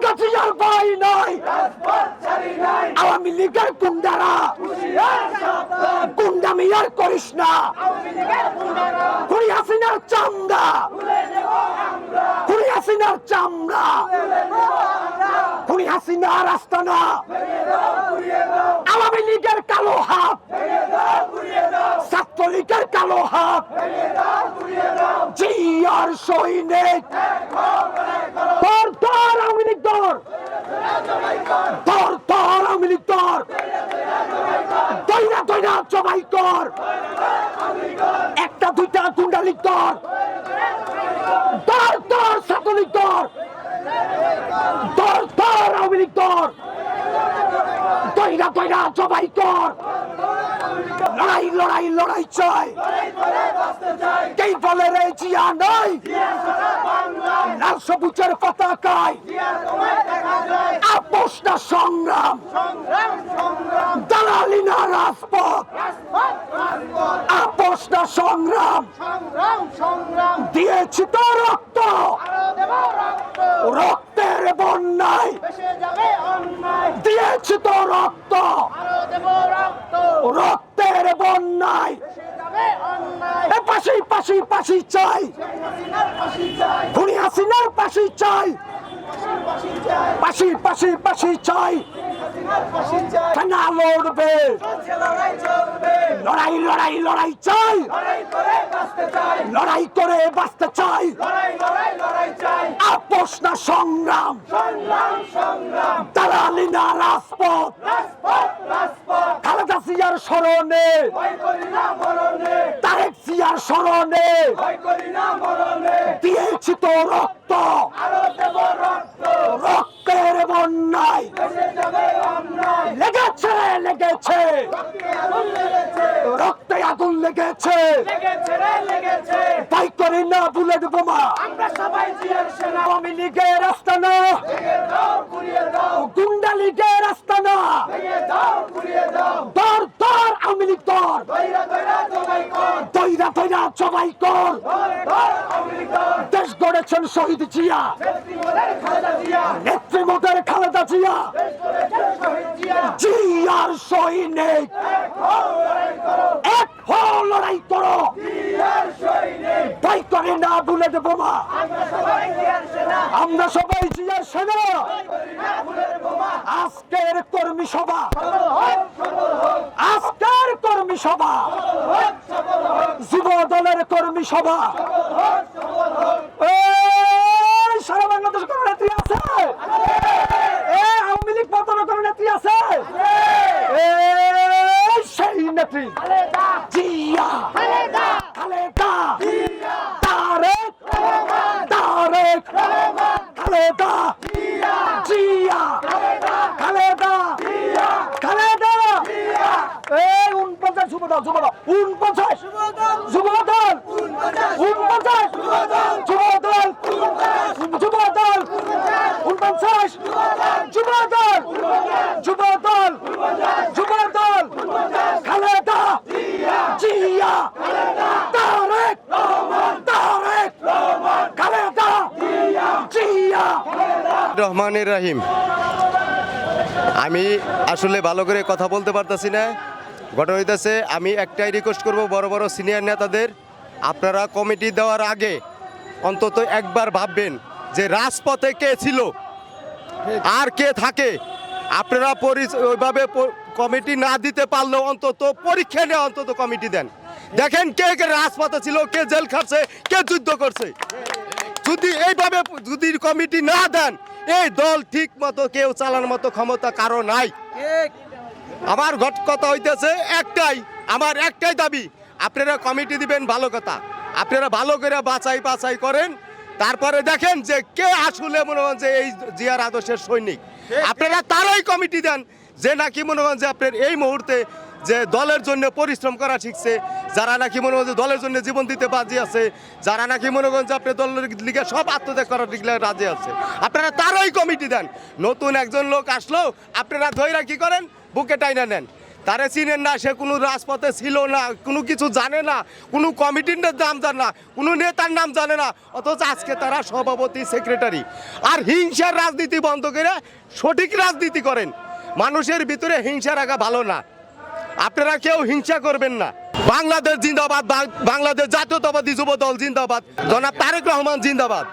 খালেদা জিয়ার ভাই নাই। আওয়ামী লীগের গুন্ডারা। গুন্ডামি আর করিস না। খুনি হাসিনার চামড়া। খুনি হাসিনার চামড়া। খুনি হাসিনার আস্তানা। আওয়ামী লীগের কালো হাত। ছাত্রলীগের কালো হাত। জিয়ার সৈনিক তোর তোর আওয়ামী লীগ তোর তোর তোর আওয়ামী লীগ তোর দইরা দইরা জবাই কর একটা দুইটা গুন্ডা লীগ তোর তোর তোর ছাত্রলীগ তোর তোর তোর আওয়ামী লীগ তোর দইরা দইরা জবাই কর। লড়াই লড়াই লড়াই চাই। কেই বলে রে জিয়া নাই, লাল সবুজের পতাকায় আপোষ না সংগ্রাম। দালালি না রাজপথ, আপোষ না সংগ্রাম। দিয়েছি তো রক্ত। রক্তের বন্যায় দিয়েছি তো রক্ত। রক্তের বন্যায়। পাশি চাই। পাশে চাই। পাশি চাই। না লড়বে? লড়াই লড়াই লড়াই চাই। লড়াই করে বাঁচতে চাই। আপোষ না সংগ্রাম। দালালি না রাজপথ। খালেদা জিয়ার স্মরণে। তারেক জিয়ার স্মরণে। দিয়েছি তো রক্ত। রক্তের বন্যায় লেগেছে লেগেছে। রক্তে আগুন লেগেছে। তাই করি না বুলেট বোমা। আওয়ামী লীগের রাস্তা না। গুন্ডা লীগের রাস্তা না। দর দর, আওয়ামী লীগ দর। দইরা দইরা জবাই কর। গড়েছেন শহীদ জিয়া। নেত্রী মোদের খালেদা জিয়া। জিয়ার সৈনিক। এক লড়াই করো। তাই করে না বুলেট বোমা আমরা সবাই জিয়ার সেনা। আজকের কর্মী সভা। আজকের কর্মী সভা। যুব দলের কর্মী সভা এই সারা বাংলাদেশ কোন নেত্রী আছে এ আওয়ামী লীগ পতন কোন নেত্রী আছে এই সেই নেত্রী জিয়া। খালেদা। তারেক। তারেক। খালেদা। জিয়া। খালেদা। খালেদা। এই উনপঞ্চাশ যুবদল যুবদল উনপঞ্চাশ যুবদল উনপঞ্চাশ যুবদল যুবদল উনপঞ্চাশ যুবদল যুবদল যুবদল খালেদা জিয়া তারেক তারেক খালেদা জিয়া রহমানের রাহিম। আমি আসলে ভালো করে কথা বলতে পারতেছি না। ঘটনা হইতেছে, আমি একটাই রিকোয়েস্ট করব বড় বড় সিনিয়র নেতাদের, আপনারা কমিটি দেওয়ার আগে অন্তত একবার ভাববেন যে রাজপথে কে ছিল, আর কে থাকে। আপনারা ওইভাবে কমিটি না দিতে পারলেও অন্তত পরীক্ষা নিয়ে অন্তত কমিটি দেন। দেখেন কে কে রাজপথে ছিল, কে জেল খাটছে, কে যুদ্ধ করছে। যদি এইভাবে যদি কমিটি না দেন এই দল ঠিক মতো কেউ চালানোর মতো ক্ষমতা কারও নাই। আমার ঘট কথা হইতেছে একটাই আমার একটাই দাবি আপনারা কমিটি দিবেন ভালো কথা। আপনারা ভালো করে বাছাই বাছাই করেন তারপরে দেখেন যে কে আসলে মনে হন যে এই জিয়ার আদর্শের সৈনিক। আপনারা তারাই কমিটি দেন যে নাকি মনে হন যে আপনার এই মুহূর্তে যে দলের জন্য পরিশ্রম করা শিখছে, যারা নাকি মনে হচ্ছে দলের জন্য জীবন দিতে বাজি আছে, যারা নাকি মনে করেন যে আপনি দলের লিগে সব আত্মত্যাগ করার লিগে রাজি আছে, আপনারা তারই কমিটি দেন। নতুন একজন লোক আসলো, আপনারা ধৈরা কি করেন? বুকে টাইনা নেন। তারে চিনেন না, সে কোনো রাজপথে ছিল না, কোনো কিছু জানে না, কোনো কমিটির নাম জানে না, কোনো নেতার নাম জানে না, অথচ আজকে তারা সভাপতি সেক্রেটারি আর হিংসার রাজনীতি বন্ধ করে সঠিক রাজনীতি করেন। মানুষের ভিতরে হিংসা রাখা ভালো না। আপনারা কেউ হিংসা করবেন না। বাংলাদেশ জিন্দাবাদ বাংলাদেশ জাতীয়তাবাদী যুব দল জিন্দাবাদ। জনাব তারেক রহমান জিন্দাবাদ।